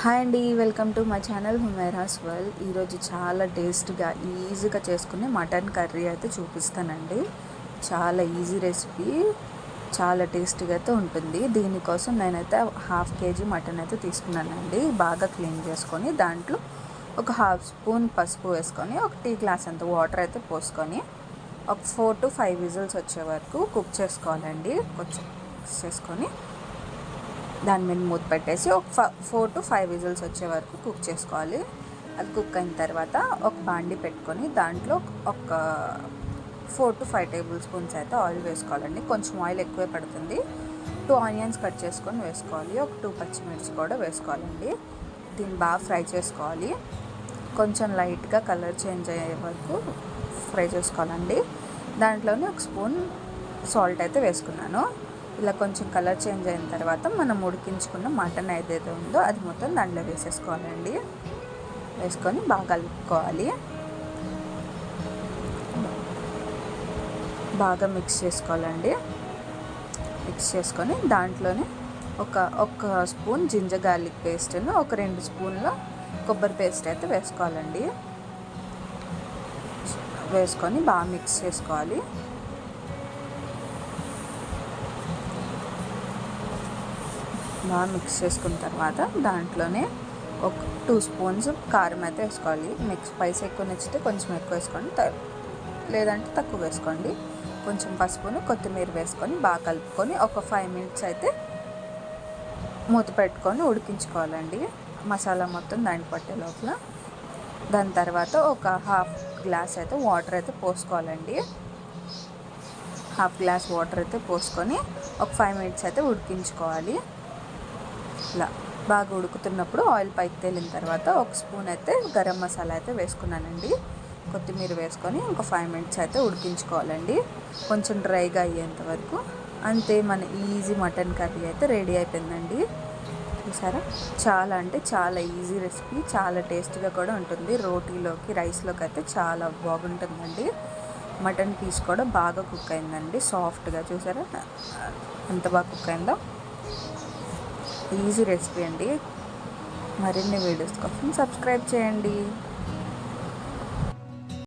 Hi అండి welcome to my channel Humaira's world. ఈరోజు చాలా టేస్ట్గా ఈజీగా చేసుకునే మటన్ కర్రీ అయితే చూపిస్తానండి. చాలా ఈజీ రెసిపీ చాలా టేస్టీగా అయితే ఉంటుంది. దీనికోసం నేనైతే హాఫ్ కేజీ మటన్ అయితే తీసుకున్నానండి. బాగా క్లీన్ చేసుకొని దాంట్లో ఒక హాఫ్ స్పూన్ పసుపు వేసుకొని ఒక టీ గ్లాస్ అంత వాటర్ అయితే పోసుకొని ఒక ఫోర్ టు ఫైవ్ విజిల్స్ వచ్చే వరకు కుక్ చేసుకోవాలండి. కొంచెం చేసుకొని దాని మీద మూత పెట్టేసి ఒక ఫోర్ టు ఫైవ్ విజిల్స్ వచ్చే వరకు కుక్ చేసుకోవాలి. అది కుక్ అయిన తర్వాత ఒక బాండి పెట్టుకొని దాంట్లో ఒక four to five tablespoons అయితే ఆయిల్ వేసుకోవాలండి. కొంచెం ఆయిల్ ఎక్కువే పడుతుంది. టూ ఆనియన్స్ కట్ చేసుకొని వేసుకోవాలి. ఒక టూ పచ్చిమిర్చి కూడా వేసుకోవాలండి. దీన్ని బాగా ఫ్రై చేసుకోవాలి. కొంచెం లైట్గా కలర్ చేంజ్ అయ్యే వరకు ఫ్రై చేసుకోవాలండి. దాంట్లోనే ఒక స్పూన్ సాల్ట్ అయితే వేసుకున్నాను. ఇలా కొంచెం కలర్ చేంజ్ అయిన తర్వాత మనం ఉడికించుకున్న మటన్ ఏదైతే ఉందో అది మొత్తం దాంట్లో వేసేసుకోవాలండి. వేసుకొని బాగా కలుపుకోవాలి. బాగా మిక్స్ చేసుకోవాలండి. మిక్స్ చేసుకొని దాంట్లోనే ఒక ఒక స్పూన్ జింజర్ గార్లిక్ పేస్ట్ను ఒక రెండు స్పూన్ల కొబ్బరి పేస్ట్ అయితే వేసుకోవాలండి. వేసుకొని బాగా మిక్స్ చేసుకోవాలి. బాగా మిక్స్ చేసుకున్న తర్వాత దాంట్లోనే ఒక టూ స్పూన్స్ కారం అయితే వేసుకోవాలి. మీకు స్పైస్ ఎక్కువ నచ్చితే కొంచెం ఎక్కువ వేసుకోండి. లేదంటే తక్కువ వేసుకోండి. కొంచెం పసుపును కొత్తిమీర వేసుకొని బాగా కలుపుకొని ఒక ఫైవ్ మినిట్స్ అయితే మూత పెట్టుకొని ఉడికించుకోవాలండి. మసాలా మొత్తం దాన్ని పట్టే లోపల. దాని తర్వాత ఒక హాఫ్ గ్లాస్ అయితే వాటర్ అయితే పోసుకోవాలండి. హాఫ్ గ్లాస్ వాటర్ అయితే పోసుకొని ఒక ఫైవ్ మినిట్స్ అయితే ఉడికించుకోవాలి. ఇట్లా బాగా ఉడుకుతున్నప్పుడు ఆయిల్ పైకి తేలిన తర్వాత ఒక స్పూన్ అయితే గరం మసాలా అయితే వేసుకున్నానండి. కొత్తిమీర వేసుకొని ఒక ఫైవ్ మినిట్స్ అయితే ఉడికించుకోవాలండి. కొంచెం డ్రైగా అయ్యేంత వరకు. అంతే మన ఈజీ మటన్ కర్రీ అయితే రెడీ అయిపోయిందండి. చూసారా? చాలా అంటే చాలా ఈజీ రెసిపీ. చాలా టేస్టీగా కూడా ఉంటుంది. రోటీలోకి రైస్లోకి అయితే చాలా బాగుంటుందండి. మటన్ పీస్ కూడా బాగా కుక్ అయిందండి. సాఫ్ట్గా చూసారా? ఎంత బాగా కుక్ అయిందో? ఈజీ రెసిపీ అండి. మరిన్ని వీడియోస్ కోసం సబ్స్క్రైబ్ చేయండి.